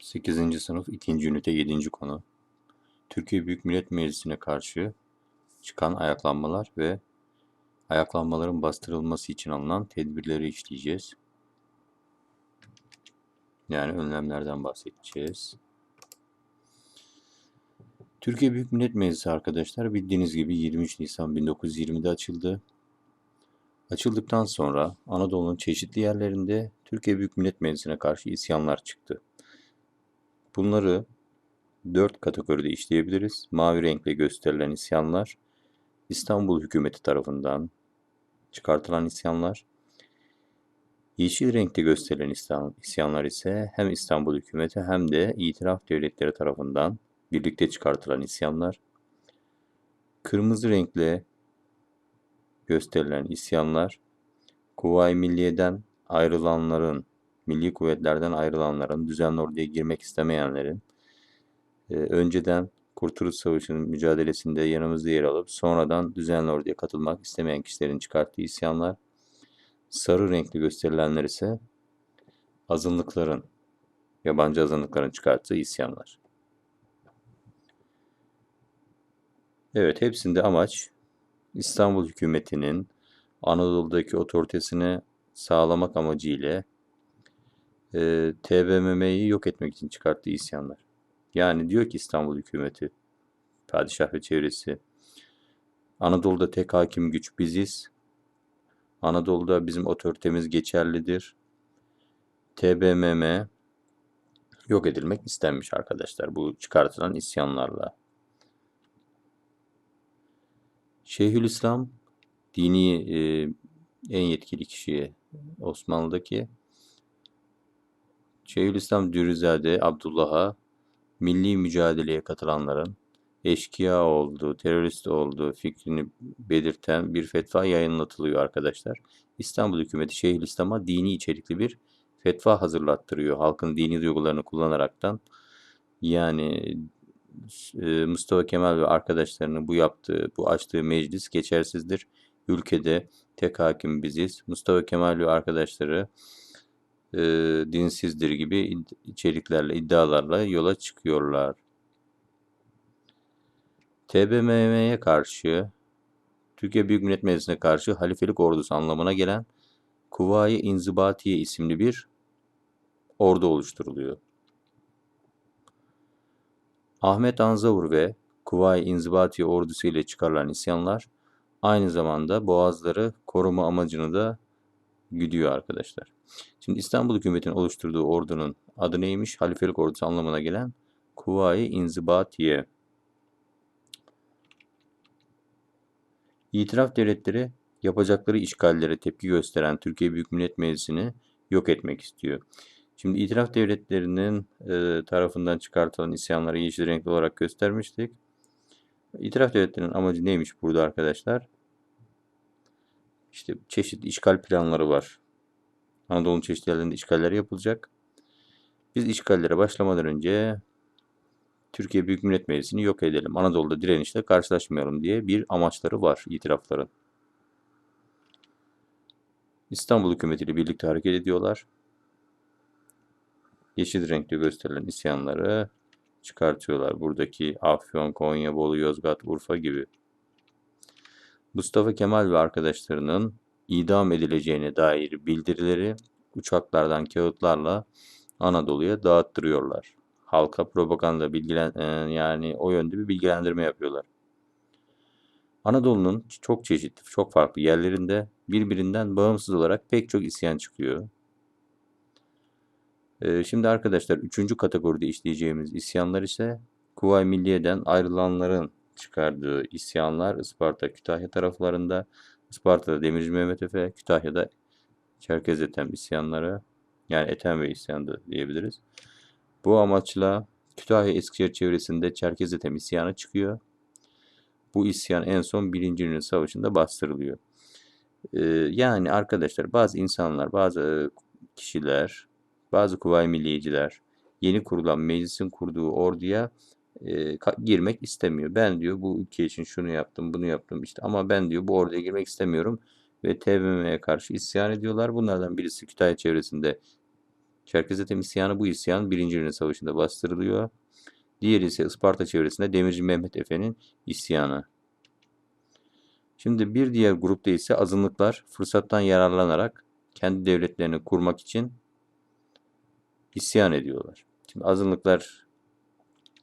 8. sınıf 2. ünite 7. konu. Türkiye Büyük Millet Meclisi'ne karşı çıkan ayaklanmalar ve ayaklanmaların bastırılması için alınan tedbirleri işleyeceğiz. Yani önlemlerden bahsedeceğiz. Türkiye Büyük Millet Meclisi arkadaşlar bildiğiniz gibi 23 Nisan 1920'de açıldı. Açıldıktan sonra Anadolu'nun çeşitli yerlerinde Türkiye Büyük Millet Meclisi'ne karşı isyanlar çıktı. Bunları dört kategoride işleyebiliriz. Mavi renkle gösterilen isyanlar, İstanbul hükümeti tarafından çıkartılan isyanlar, yeşil renkte gösterilen isyanlar ise hem İstanbul hükümeti hem de itiraf devletleri tarafından birlikte çıkartılan isyanlar, kırmızı renkle gösterilen isyanlar, Kuvayi Milliye'den ayrılanların milli kuvvetlerden ayrılanların, düzenli orduya girmek istemeyenlerin, e, önceden Kurtuluş Savaşı'nın mücadelesinde yanımızda yer alıp sonradan düzenli orduya katılmak istemeyen kişilerin çıkarttığı isyanlar, sarı renkli gösterilenler ise azınlıkların, yabancı azınlıkların çıkarttığı isyanlar. Evet, hepsinde amaç İstanbul hükümetinin Anadolu'daki otoritesini sağlamak amacıyla e, TBMM'yi yok etmek için çıkarttığı isyanlar. Yani diyor ki İstanbul hükümeti, padişah ve çevresi, Anadolu'da tek hakim güç biziz. Anadolu'da bizim otoritemiz geçerlidir. TBMM yok edilmek istenmiş arkadaşlar bu çıkartılan isyanlarla. Şeyhülislam dini e, en yetkili kişi Osmanlı'daki Şeyhülislam Dürüzade Abdullah'a milli mücadeleye katılanların eşkıya olduğu, terörist olduğu fikrini belirten bir fetva yayınlatılıyor arkadaşlar. İstanbul hükümeti Şeyhülislam'a dini içerikli bir fetva hazırlattırıyor. Halkın dini duygularını kullanaraktan yani e, Mustafa Kemal ve arkadaşlarının bu yaptığı, bu açtığı meclis geçersizdir. Ülkede tek hakim biziz. Mustafa Kemal ve arkadaşları e, dinsizdir gibi içeriklerle, iddialarla yola çıkıyorlar. TBMM'ye karşı, Türkiye Büyük Millet Meclisi'ne karşı halifelik ordusu anlamına gelen Kuvayi İnzibatiye isimli bir ordu oluşturuluyor. Ahmet Anzavur ve Kuvayi İnzibatiye ordusu ile çıkarılan isyanlar aynı zamanda boğazları koruma amacını da güdüyor arkadaşlar. Şimdi İstanbul hükümetinin oluşturduğu ordunun adı neymiş? Halifelik ordusu anlamına gelen Kuvayi İnzibatiye. İtiraf devletleri yapacakları işgallere tepki gösteren Türkiye Büyük Millet Meclisi'ni yok etmek istiyor. Şimdi itiraf devletlerinin e, tarafından çıkartılan isyanları yeşil renkli olarak göstermiştik. İtiraf devletlerinin amacı neymiş burada arkadaşlar? İşte çeşitli işgal planları var. Anadolu'nun çeşitli yerlerinde işgaller yapılacak. Biz işgallere başlamadan önce Türkiye Büyük Millet Meclisi'ni yok edelim. Anadolu'da direnişle karşılaşmayalım diye bir amaçları var itirafların. İstanbul hükümetiyle birlikte hareket ediyorlar. Yeşil renkli gösterilen isyanları çıkartıyorlar. Buradaki Afyon, Konya, Bolu, Yozgat, Urfa gibi. Mustafa Kemal ve arkadaşlarının idam edileceğine dair bildirileri uçaklardan kağıtlarla Anadolu'ya dağıttırıyorlar. Halka propaganda bilgilen e, yani o yönde bir bilgilendirme yapıyorlar. Anadolu'nun çok çeşitli, çok farklı yerlerinde birbirinden bağımsız olarak pek çok isyan çıkıyor. E, şimdi arkadaşlar üçüncü kategoride işleyeceğimiz isyanlar ise Kuvayi Milliye'den ayrılanların çıkardığı isyanlar Isparta, Kütahya taraflarında, Isparta'da Demirci Mehmet Efe, Kütahya'da Çerkez Ethem isyanları, yani Ethem ve isyanı diyebiliriz. Bu amaçla Kütahya Eskişehir çevresinde Çerkez Ethem isyanı çıkıyor. Bu isyan en son 1. Dünya Savaşı'nda bastırılıyor. Ee, yani arkadaşlar bazı insanlar, bazı kişiler, bazı kuvayi milliyeciler yeni kurulan meclisin kurduğu orduya e, girmek istemiyor. Ben diyor bu ülke için şunu yaptım, bunu yaptım işte ama ben diyor bu orduya girmek istemiyorum ve TBMM'ye karşı isyan ediyorlar. Bunlardan birisi Kütahya çevresinde Çerkezetem isyanı bu isyan 1. Dünya Savaşı'nda bastırılıyor. Diğeri ise Isparta çevresinde Demirci Mehmet Efe'nin isyanı. Şimdi bir diğer grupta ise azınlıklar fırsattan yararlanarak kendi devletlerini kurmak için isyan ediyorlar. Şimdi azınlıklar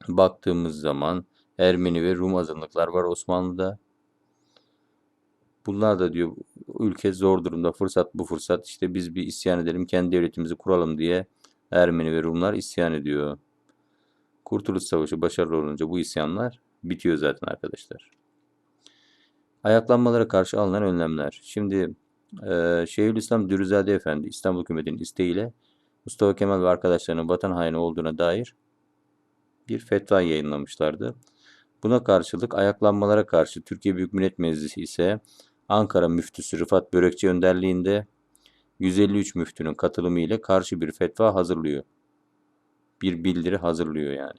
baktığımız zaman Ermeni ve Rum azınlıklar var Osmanlı'da. Bunlar da diyor ülke zor durumda fırsat bu fırsat işte biz bir isyan edelim kendi devletimizi kuralım diye Ermeni ve Rumlar isyan ediyor. Kurtuluş Savaşı başarılı olunca bu isyanlar bitiyor zaten arkadaşlar. Ayaklanmalara karşı alınan önlemler. Şimdi e, Şeyhülislam Dürüzade Efendi İstanbul hükümetinin isteğiyle Mustafa Kemal ve arkadaşlarının vatan haini olduğuna dair bir fetva yayınlamışlardı. Buna karşılık ayaklanmalara karşı Türkiye Büyük Millet Meclisi ise Ankara Müftüsü Rıfat Börekçi önderliğinde 153 müftünün katılımı ile karşı bir fetva hazırlıyor. Bir bildiri hazırlıyor yani.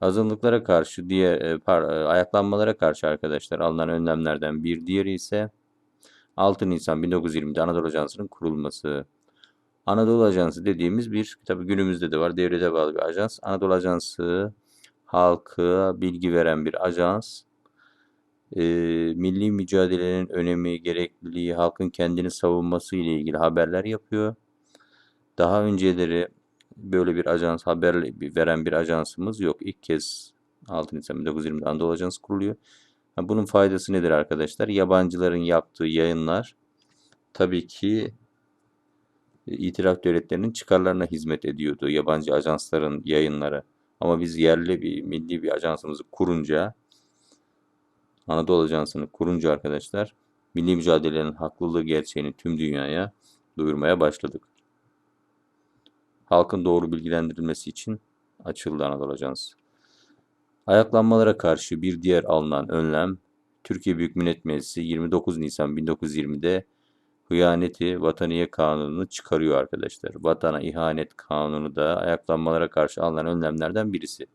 Azınlıklara karşı diğer e, par, e, ayaklanmalara karşı arkadaşlar alınan önlemlerden bir diğeri ise 6 Nisan 1920'de Anadolu Ajansı'nın kurulması. Anadolu Ajansı dediğimiz bir tabi günümüzde de var devlete bağlı bir ajans. Anadolu Ajansı halkı bilgi veren bir ajans. E, milli mücadelenin önemi, gerekliliği, halkın kendini savunması ile ilgili haberler yapıyor. Daha önceleri böyle bir ajans haber veren bir ajansımız yok. İlk kez 6 Nisan 1920'de Anadolu Ajansı kuruluyor. Bunun faydası nedir arkadaşlar? Yabancıların yaptığı yayınlar tabii ki itiraf devletlerinin çıkarlarına hizmet ediyordu. Yabancı ajansların yayınları. Ama biz yerli bir, milli bir ajansımızı kurunca Anadolu Ajansı'nı kurunca arkadaşlar milli mücadelenin haklılığı gerçeğini tüm dünyaya duyurmaya başladık. Halkın doğru bilgilendirilmesi için açıldı Anadolu Ajansı. Ayaklanmalara karşı bir diğer alınan önlem Türkiye Büyük Millet Meclisi 29 Nisan 1920'de hıyaneti vataniye kanununu çıkarıyor arkadaşlar. Vatana ihanet kanunu da ayaklanmalara karşı alınan önlemlerden birisi.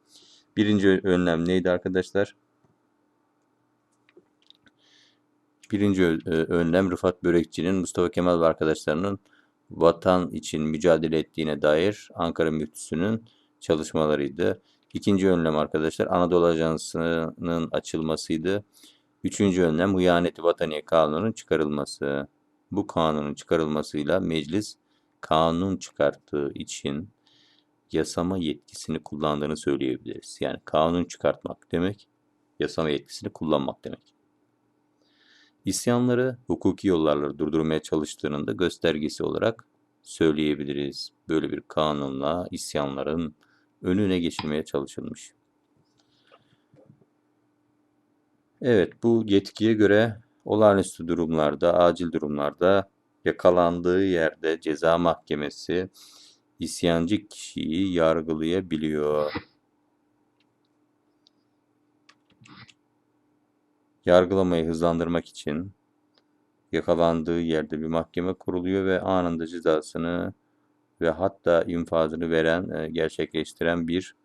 Birinci önlem neydi arkadaşlar? Birinci önlem Rıfat Börekçi'nin Mustafa Kemal ve arkadaşlarının vatan için mücadele ettiğine dair Ankara Müftüsü'nün çalışmalarıydı. İkinci önlem arkadaşlar Anadolu Ajansı'nın açılmasıydı. Üçüncü önlem Hıyaneti Vataniye Kanunu'nun çıkarılması. Bu kanunun çıkarılmasıyla meclis kanun çıkarttığı için yasama yetkisini kullandığını söyleyebiliriz. Yani kanun çıkartmak demek, yasama yetkisini kullanmak demek. İsyanları hukuki yollarla durdurmaya çalıştığının da göstergesi olarak söyleyebiliriz. Böyle bir kanunla isyanların önüne geçilmeye çalışılmış. Evet bu yetkiye göre olağanüstü durumlarda, acil durumlarda yakalandığı yerde ceza mahkemesi isyancı kişiyi yargılayabiliyor. Yargılamayı hızlandırmak için yakalandığı yerde bir mahkeme kuruluyor ve anında cezasını ve hatta infazını veren, e, gerçekleştiren bir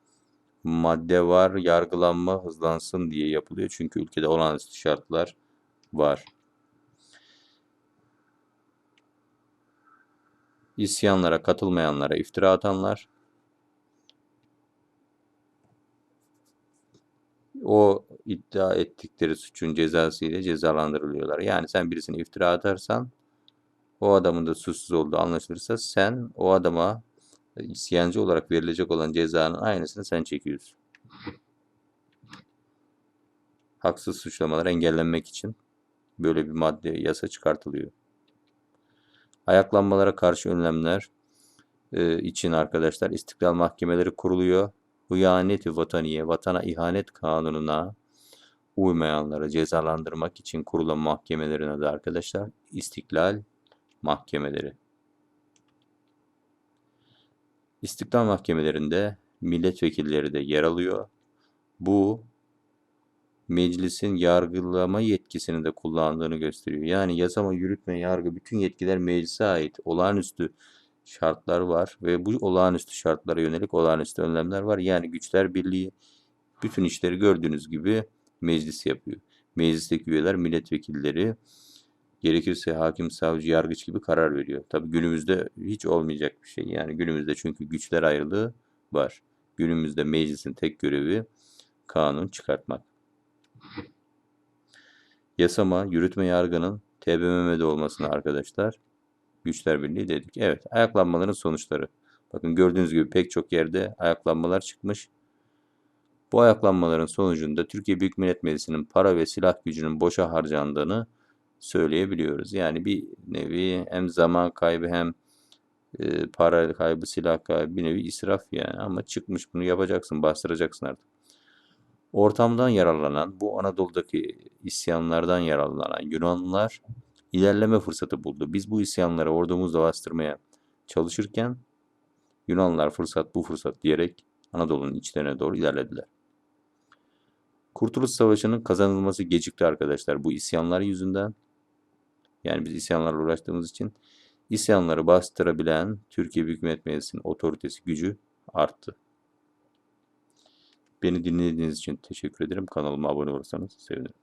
madde var. Yargılanma hızlansın diye yapılıyor. Çünkü ülkede olağanüstü şartlar var. İsyanlara katılmayanlara iftira atanlar, o iddia ettikleri suçun cezası ile cezalandırılıyorlar. Yani sen birisine iftira atarsan o adamın da suçsuz olduğu anlaşılırsa sen o adama isyancı olarak verilecek olan cezanın aynısını sen çekiyorsun. Haksız suçlamalar engellenmek için böyle bir madde yasa çıkartılıyor. Ayaklanmalara karşı önlemler e, için arkadaşlar istiklal mahkemeleri kuruluyor. Hıyaneti vataniye, vatana ihanet kanununa uymayanları cezalandırmak için kurulan mahkemelerin adı arkadaşlar istiklal mahkemeleri. İstiklal mahkemelerinde milletvekilleri de yer alıyor. Bu meclisin yargılama yetkisini de kullandığını gösteriyor. Yani yasama, yürütme, yargı bütün yetkiler meclise ait. Olağanüstü şartlar var ve bu olağanüstü şartlara yönelik olağanüstü önlemler var. Yani güçler birliği bütün işleri gördüğünüz gibi meclis yapıyor. Meclisteki üyeler milletvekilleri Gerekirse hakim, savcı, yargıç gibi karar veriyor. Tabii günümüzde hiç olmayacak bir şey. Yani günümüzde çünkü güçler ayrılığı var. Günümüzde meclisin tek görevi kanun çıkartmak. Yasama, yürütme yargının TBMM'de olmasına arkadaşlar güçler birliği dedik. Evet, ayaklanmaların sonuçları. Bakın gördüğünüz gibi pek çok yerde ayaklanmalar çıkmış. Bu ayaklanmaların sonucunda Türkiye Büyük Millet Meclisi'nin para ve silah gücünün boşa harcandığını söyleyebiliyoruz. Yani bir nevi hem zaman kaybı hem e, para kaybı, silah kaybı bir nevi israf yani. Ama çıkmış bunu yapacaksın, bastıracaksın artık. Ortamdan yararlanan, bu Anadolu'daki isyanlardan yararlanan Yunanlılar ilerleme fırsatı buldu. Biz bu isyanları ordumuzla bastırmaya çalışırken Yunanlılar fırsat bu fırsat diyerek Anadolu'nun içlerine doğru ilerlediler. Kurtuluş Savaşı'nın kazanılması gecikti arkadaşlar bu isyanlar yüzünden. Yani biz isyanlarla uğraştığımız için isyanları bastırabilen Türkiye Büyük Millet Meclisi'nin otoritesi, gücü arttı. Beni dinlediğiniz için teşekkür ederim. Kanalıma abone olursanız sevinirim.